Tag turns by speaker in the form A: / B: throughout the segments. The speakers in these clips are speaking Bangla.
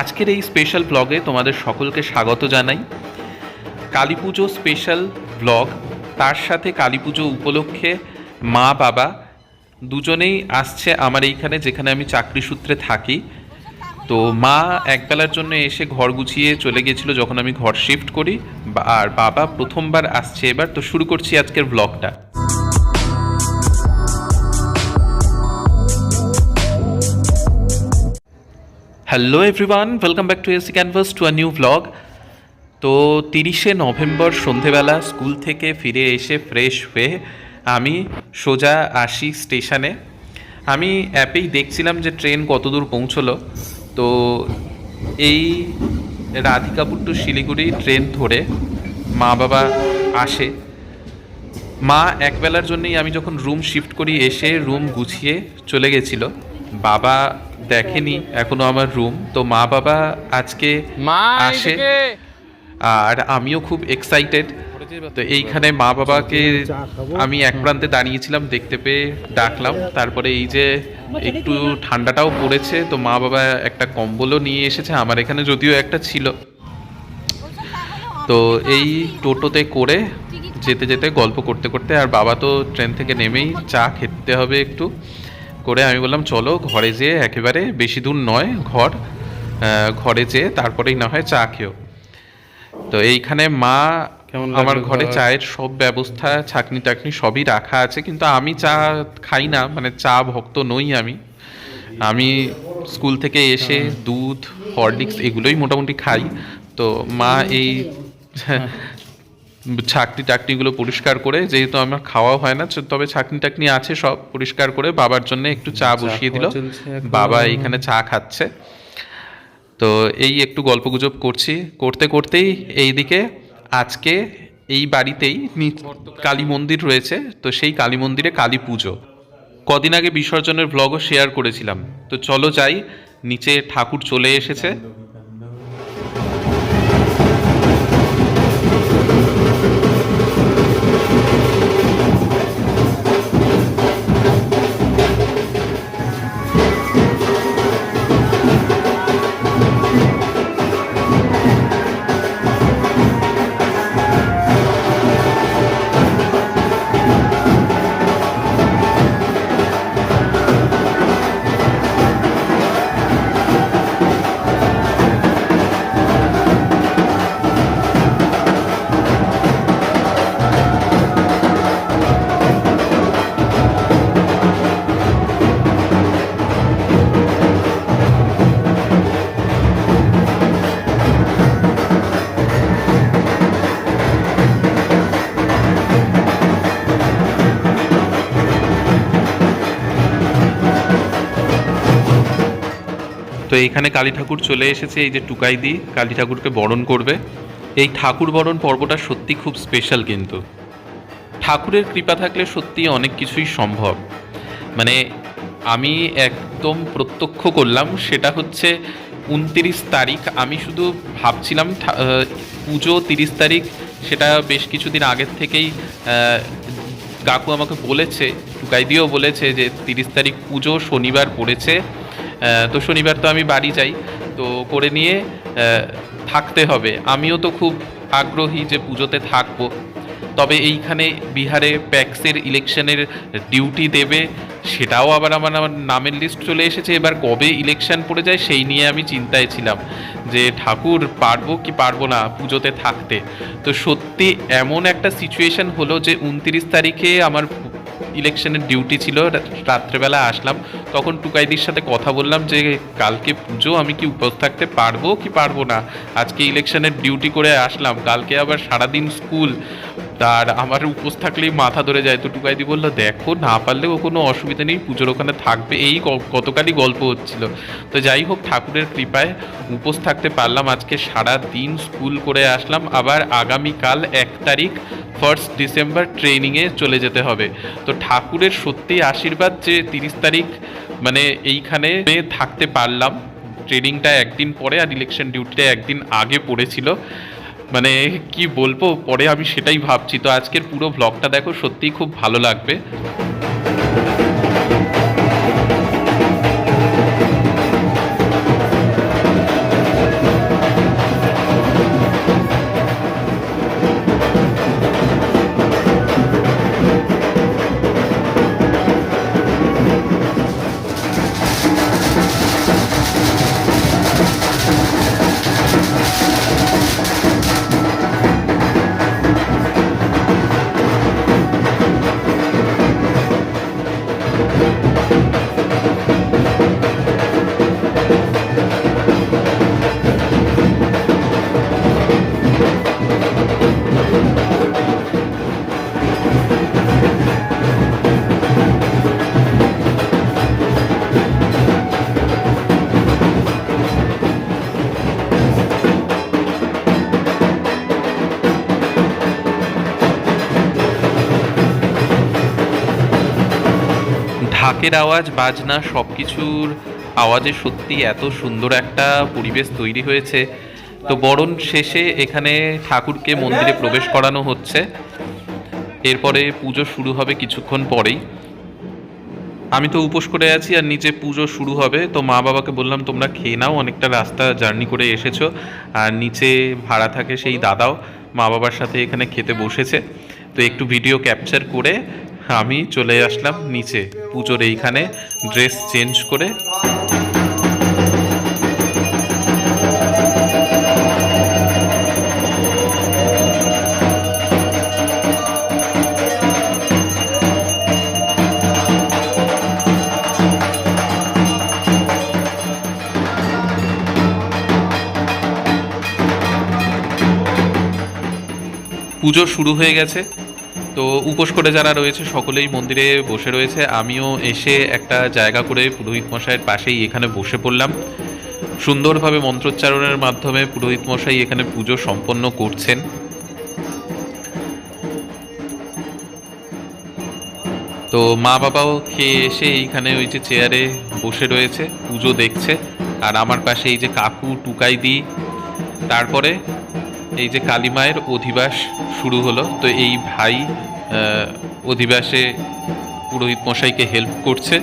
A: আজকের এই স্পেশাল ব্লগে তোমাদের সকলকে স্বাগত জানাই। কালী পুজো স্পেশাল ব্লগ তার সাথে কালী পুজো উপলক্ষে মা, বাবা দুজনেই আসছে আমার এইখানে, যেখানে আমি চাকরি সূত্রে থাকি। তো মা একবেলার জন্য এসে ঘর গুছিয়ে চলে গেছিল যখন আমি ঘর শিফট করি আর বাবা প্রথমবার আসছে এবার। তো শুরু করছি আজকের ব্লগটা hello everyone welcome back to AC canvas to a new blog তো তিরিশে নভেম্বর সন্ধেবেলা স্কুল থেকে ফিরে এসে ফ্রেশ হয়ে আমি সোজা আসি স্টেশনে। আমি অ্যাপেই দেখছিলাম যে ট্রেন কত দূর পৌঁছলো। তো এই রাধিকাপুর টু শিলিগুড়ি ট্রেন ধরে মা বাবা আসে। মা একবেলার জন্যেই আমি যখন রুম শিফট করি, এসে রুম গুছিয়ে চলে গেছিল। বাবা দেখেনি এখনও আমার রুম তো মা বাবা আজকে
B: মা
A: আসে। আর আমিও খুব এক্সাইটেড তো এইখানে মা বাবাকে আমি এক প্রান্তে দাঁড়িয়েছিলাম দেখতে পেয়ে ডাকলাম। তারপরে এই যে একটু ঠান্ডাটাও পড়েছে তো মা বাবা একটা কম্বলও নিয়ে এসেছে আমার এখানে যদিও একটা ছিল। তো এই টোটোতে করে যেতে যেতে গল্প করতে করতে আর বাবা তো ট্রেন থেকে নেমেই চা খেতে হবে একটু। করে আমি বললাম চলো ঘরে যেয়ে একেবারে বেশি দূর নয় ঘর ঘরে যেয়ে তারপরেই না হয় চা খেও। তো এইখানে মা আমার ঘরে চায়ের সব ব্যবস্থা ছাকনি টাকনি সবই রাখা আছে কিন্তু আমি চা খাই না মানে চা ভক্ত নই আমি। আমি স্কুল থেকে এসে দুধ হরলিক্স এগুলোই মোটামুটি খাই। তো মা এই ছাকনি টাকনিগুলো পরিষ্কার করে যেহেতু আমার খাওয়া হয় না তবে ছাকনি টাকনি আছে সব পরিষ্কার করে বাবার জন্য একটু চা বসিয়ে দিল। বাবা এখানে চা খাচ্ছে। তো এই একটু গল্পগুজব করছি। করতে করতেই এইদিকে আজকে এই বাড়িতেই কালী মন্দির রয়েছে তো সেই কালী মন্দিরে কালী পুজো। কদিন আগে বিসর্জনের ব্লগও শেয়ার করেছিলাম। তো চলো যাই নিচে ঠাকুর চলে এসেছে। তো এইখানে কালী ঠাকুর চলে এসেছে, এই যে টুকাই দি কালী ঠাকুরকে বরণ করবে। এই ঠাকুর বরণ পর্বটা সত্যি খুব স্পেশাল কিন্তু। ঠাকুরের কৃপা থাকলে সত্যি অনেক কিছুই সম্ভব। মানে আমি একদম প্রত্যক্ষ করলাম, সেটা হচ্ছে উনতিরিশ তারিখ, আমি শুধু ভাবছিলাম পুজো তিরিশ তারিখ, সেটা বেশ কিছুদিন আগের থেকেই কাকু আমাকে বলেছে টুকাই দিয়েও বলেছে যে তিরিশ তারিখ পুজো শনিবার পড়েছে। তো শনিবার তো আমি বাড়ি যাই, তো করে নিয়ে থাকতে হবে। আমিও তো খুব আগ্রহী যে পুজোতে থাকব। তবে এইখানে বিহারে প্যাক্সের ইলেকশনের ডিউটি দেবে, সেটাও আবার আমার আমার নামের লিস্ট চলে এসেছে। এবার কবে ইলেকশন পড়ে যায় সেই নিয়ে আমি চিন্তায় ছিলাম যে ঠাকুর পারব কি পারব না পুজোতে থাকতে। তো সত্যি এমন একটা সিচুয়েশন হলো যে উনতিরিশ তারিখে আমার ইলেকশনের ডিউটি ছিল রাত্রেবেলা আসলাম। তখন টুকাইদির সাথে কথা বললাম যে, কালকে পুজো, আমি কি উপস্থিত থাকতে পারব কি পারব না? আজকে ইলেকশনের ডিউটি করে আসলাম। কালকে আবার সারাদিন স্কুল। তার আমার উপোস থাকলেই মাথা ধরে যায় তো টুকাইদি বলল, দেখো, না পারলেও কোনো অসুবিধা নেই, পুজোর ওখানে থাকবে। এই গতকালই গল্প হচ্ছিল। তো যাই হোক, ঠাকুরের কৃপায় উপোস থাকতে পারলাম। আজকে সারা দিন স্কুল করে আসলাম। আবার আগামীকাল এক তারিখ ফার্স্ট ডিসেম্বর ট্রেনিংয়ে চলে যেতে হবে। তো ঠাকুরের সত্যি আশীর্বাদ যে তিরিশ তারিখ মানে এইখানে থাকতে পারলাম। ট্রেনিংটা একদিন পরে আর ইলেকশন ডিউটিটা একদিন আগে পড়েছিল। মানে কি বলব, পরে আমি সেটাই ভাবছি। তো আজকের পুরো ব্লগটা দেখো, সত্যিই খুব ভালো লাগবে। ঢাকের আওয়াজ, বাজনা সব কিছুর আওয়াজে সত্যি এত সুন্দর একটা পরিবেশ তৈরি হয়েছে। তো বরণ শেষে এখানে ঠাকুরকে মন্দিরে প্রবেশ করানো হচ্ছে। এরপরে পুজো শুরু হবে কিছুক্ষণ পরেই। আমি তো উপোস করে আছি আর নিচে পুজো শুরু হবে। তো মা বাবাকে বললাম, তোমরা খেয়ে নাও, অনেকটা রাস্তা জার্নি করে এসেছ। আর নিচে ভাড়া থাকে সেই দাদাও মা বাবার সাথে এখানে খেতে বসেছে। তো একটু ভিডিও ক্যাপচার করে আমি চলে আসলাম নিচে। পুজোর এইখানে ড্রেস চেঞ্জ করে। পুজো শুরু হয়ে গেছে। তো উপোস করে যারা রয়েছে সকলেই মন্দিরে বসে রয়েছে। আমিও এসে একটা জায়গা করে পুরোহিত মশাইয়ের পাশেই এখানে বসে পড়লাম। সুন্দরভাবে মন্ত্রোচ্চারণের মাধ্যমে পুরোহিত মশাই এখানে পুজো সম্পন্ন করছেন। তো মা বাবাও খেয়ে এসে এইখানে ওই যে চেয়ারে বসে রয়েছে, পুজো দেখছে। আর আমার পাশে এই যে কাকু টুকাই দিই তারপরে এই যে কালীমায়ের অধিবাস শুরু হলো তো এই ভাই অধিবাসে পুরোহিত মশাইকে হেল্প করছে।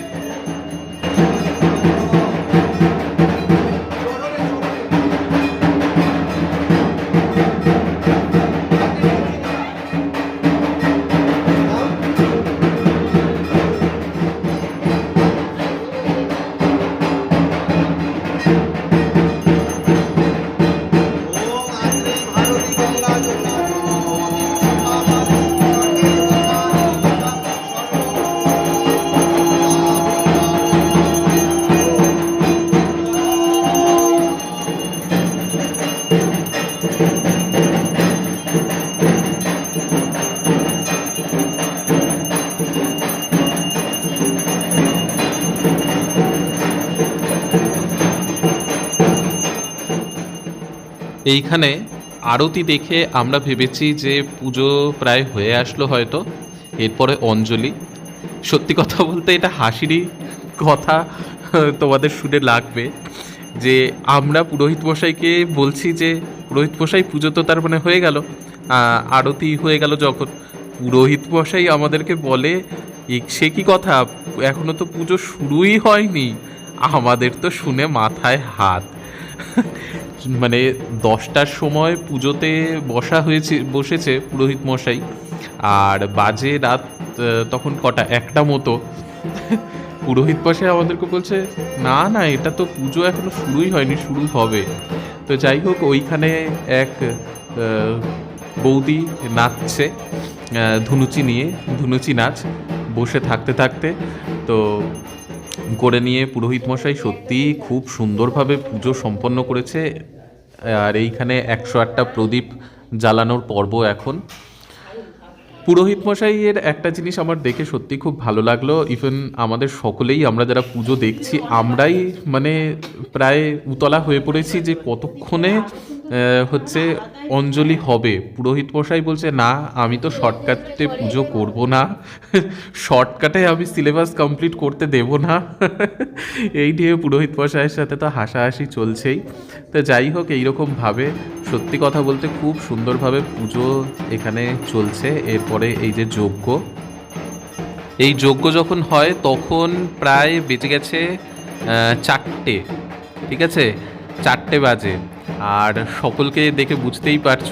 A: এইখানে আরতি দেখে আমরা ভেবেছি যে পুজো প্রায় হয়ে আসলো হয়তো, এরপরে অঞ্জলি। সত্যি কথা বলতে এটা হাসিরই কথা তোমাদের শুনে লাগবে যে আমরা পুরোহিত মশাইকে বলছি যে পুরোহিত মশাই, পুজো তো তার মানে হয়ে গেল আরতি হয়ে গেল যখন। পুরোহিত মশাই আমাদেরকে বলে সে কি কথা? এখনও তো পুজো শুরুই হয়নি। আমাদের তো শুনে মাথায় হাত। মানে দশটার সময় পুজোতে বসা হয়েছে, বসেছে পুরোহিত মশাই। আর বাজে রাত তখন কটা? একটা মতো। পুরোহিত মশাই আমাদেরকে বলছে, না না, এটা তো পুজো এখনও শুরুই হয়নি, শুরু হবে। তো যাই হোক, ওইখানে এক বৌদি নাচছে ধুনুচি নিয়ে, ধুনুচি নাচ। বসে থাকতে থাকতে তো করে নিয়ে পুরোহিত মশাই সত্যিই খুব সুন্দরভাবে পুজো সম্পন্ন করেছে। আর এইখানে একশো আটটা প্রদীপ জ্বালানোর পর্ব এখন। পুরোহিত মশাইয়ের একটা জিনিস আমার দেখে সত্যি খুব ভালো লাগল। ইভেন আমাদের সকলেই আমরা যারা পুজো দেখছি, আমরাই মানে প্রায় উতলা হয়ে পড়েছি যে কতক্ষণে হচ্ছে অঞ্জলি হবে। পুরোহিত মশাই বলছে, না, আমি তো শর্টকাটে পুজো করব না। শর্টকাটে আমি সিলেবাস কমপ্লিট করতে দেব না। এই নিয়ে পুরোহিত মশাইয়ের সাথে তো হাসাহাসি চলছেই। তো যাই হোক এইরকমভাবে সত্যি কথা বলতে খুব সুন্দরভাবে পুজো এখানে চলছে। এরপরে এই যে যজ্ঞ, এই যজ্ঞ যখন হয়, তখন প্রায় বেঁচে গেছে চারটে। ঠিক আছে? চারটে বাজে। আর সকলকে দেখে বুঝতেই পারছ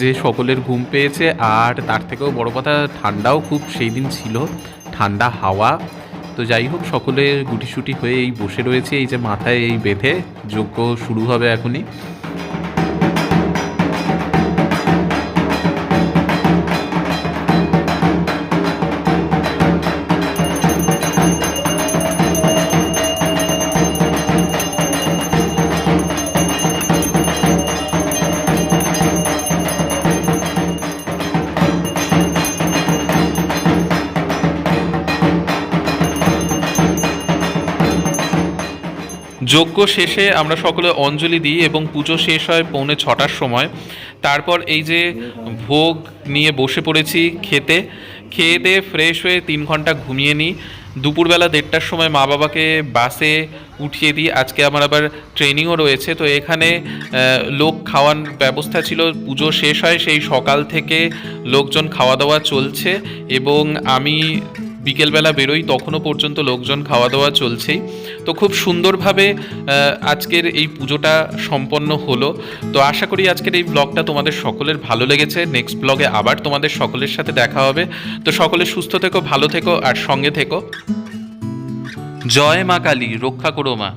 A: যে সকলের ঘুম পেয়েছে, আর তার থেকেও বড় কথা, ঠান্ডাও খুব সেই দিন ছিল, ঠান্ডা হাওয়া। তো যাই হোক, সকলে গুটিসুটি হয়ে এই বসে রয়েছে, এই যে মাথায় এই বেঁধে, যজ্ঞ শুরু হবে এখনই। যজ্ঞ শেষে আমরা সকলে অঞ্জলি দিই এবং পুজো শেষ হয় পৌনে ছটার সময়। তারপর এই যে ভোগ নিয়ে বসে পড়েছি খেতে, খেয়ে দিয়ে ফ্রেশ হয়ে তিন ঘণ্টা ঘুমিয়ে নিই। দুপুরবেলা দেড়টার সময় মা বাবাকে বাসে উঠিয়ে দিই। আজকে আমার আবার ট্রেনিংও রয়েছে। তো এখানে লোক খাওয়ান ব্যবস্থা ছিল। পুজো শেষ হয় সেই সকাল থেকে লোকজন খাওয়া দাওয়া চলছে এবং আমি বিকেলবেলা বেরোই, তখনও পর্যন্ত লোকজন খাওয়া দাওয়া চলছেই। তো খুব সুন্দরভাবে আজকের এই পুজোটা সম্পন্ন হলো। তো আশা করি আজকের এই ব্লগটা তোমাদের সকলের ভালো লেগেছে। নেক্সট ব্লগে আবার তোমাদের সকলের সাথে দেখা হবে। তো সকলে সুস্থ থেকো, ভালো থেকো, আর সঙ্গে থেকো। জয় মা কালী, রক্ষা করো মা।